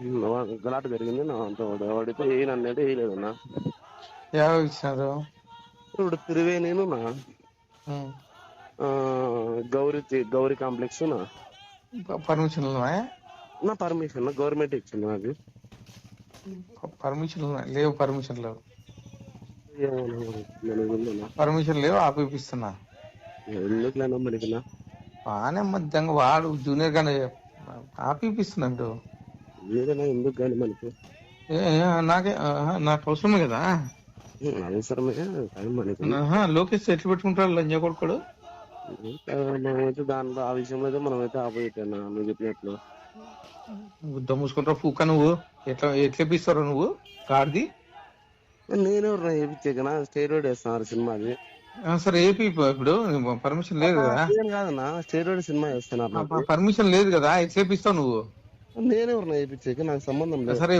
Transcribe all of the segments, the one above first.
గలాట జరిగింది నా అంత వాడు వాడితే ఏ అన్నట్టు వేయలేదు నా యాభై ఇచ్చినారు ఇప్పుడు త్రివేణిను నా. గౌరీ గౌరీ కాంప్లెక్స్ నా. ప- పర్మిషన్లు ఉన్నాయా నా పర్మిషన్ గవర్నమెంట్ ఇచ్చింది నాకు ప- పర్మిషన్లు ఉన్నాయి లేవు పర్మిషన్ లేవు. పర్మిషన్ లేవు ఆపిపిస్తున్నా. ఎందుకులేనా మనకి నా బాగానే మధ్యంగా వాడు జూనియర్ గానే ఆపిపిస్తున్నాడు ఏదైనా ఎందుకు కానీ మనకి? నాకే నాకు అవసరమే కదా. అవసరమే కానీ మనకి. లోకేష్ ఎట్లు పెట్టుకుంటాడు లంజ కొడుకోడు? మనమైతే దాంట్లో ఆ విషయంలో అయితే మనమైతే అన్న నువ్వు చెప్పినట్లు. గుద్ద మూసుకుంటావు పూక నువ్వు? ఎట్లా ఎట్లా ఇప్పిస్తావు నువ్వు? కార్ది? నేను వేయించాకనా స్టేరోడ్ వేస్తున్నారు సినిమాది సరే ఏపీ ఇప్పుడు పర్మిషన్ లేదు కదా. నేను కాదన్నా స్టేరోడ్ సినిమా వేస్తున్నారు పర్మిషన్ లేదు కదా ఎట్లా ఇప్పిస్తావు నువ్వు? నేనెవరు వేయించాక? నాకు సంబంధం లేదు. సరే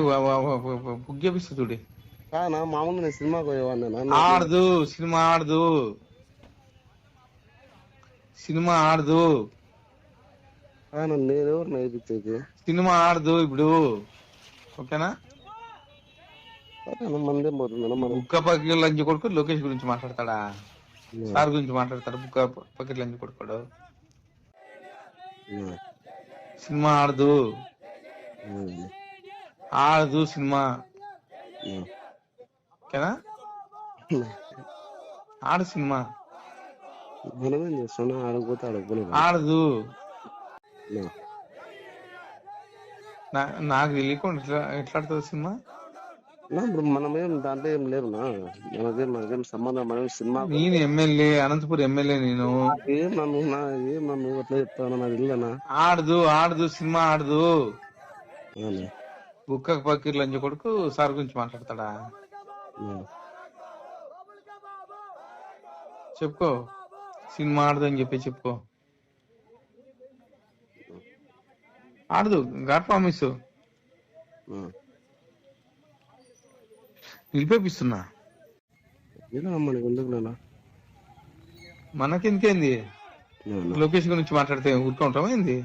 బుక్ చేపిస్తా చూడి. కాదన్నా మామూలుగా నేను సినిమాకి పోయేవాడిని ఆడదు సినిమా ఆడదు. సినిమా ఆడదు. నేనెవరు వేయించాక? సినిమా ఆడదు ఇప్పుడు. ఓకేనా? మందే బుక్క పక్కకి లంచ్ కొడుకు లోకేష్ గురించి మాట్లాడతాడా? సార్ గురించి మాట్లాడతాడు? బుక్క పక్కకి లంచ్ కొడుకోడు. సినిమా ఆడదు. ఆడదు సినిమా. ఓకేనా? ఆడు సినిమా. మనమేం చేస్తున్నా ఆడకపోతే ఆడకపోయినా ఆడదు నా- నాకు తెలియకుండా ఎట్లా ఎట్లా ఆడుతుంది సినిమా? ఇప్పుడు మనమేం దాంట్లో ఏం లేవునా మనకేం మనకేం సంబంధం మనం సినిమా నేను ఎమ్మెల్యే అనంతపురం ఎమ్మెల్యే నేను. ఏం నన్ను ఏం నన్ను ఎట్లా చెప్తాను నాకు తెలియదనా ఆడదు ఆడదు సినిమా ఆడదు? బుక్క పక్కకి లంచ్ కొడుకు సార్ గురించి మాట్లాడతాడా. చెప్పుకో. సినిమా ఆడదు అని చెప్పి చెప్పుకో. ఆడదు. God promise. నిలిపేపిస్తున్నా. మనకెందుకేంది? లోకేష్ గురించి మాట్లాడితే ఊరుకుంటామా ఏంది.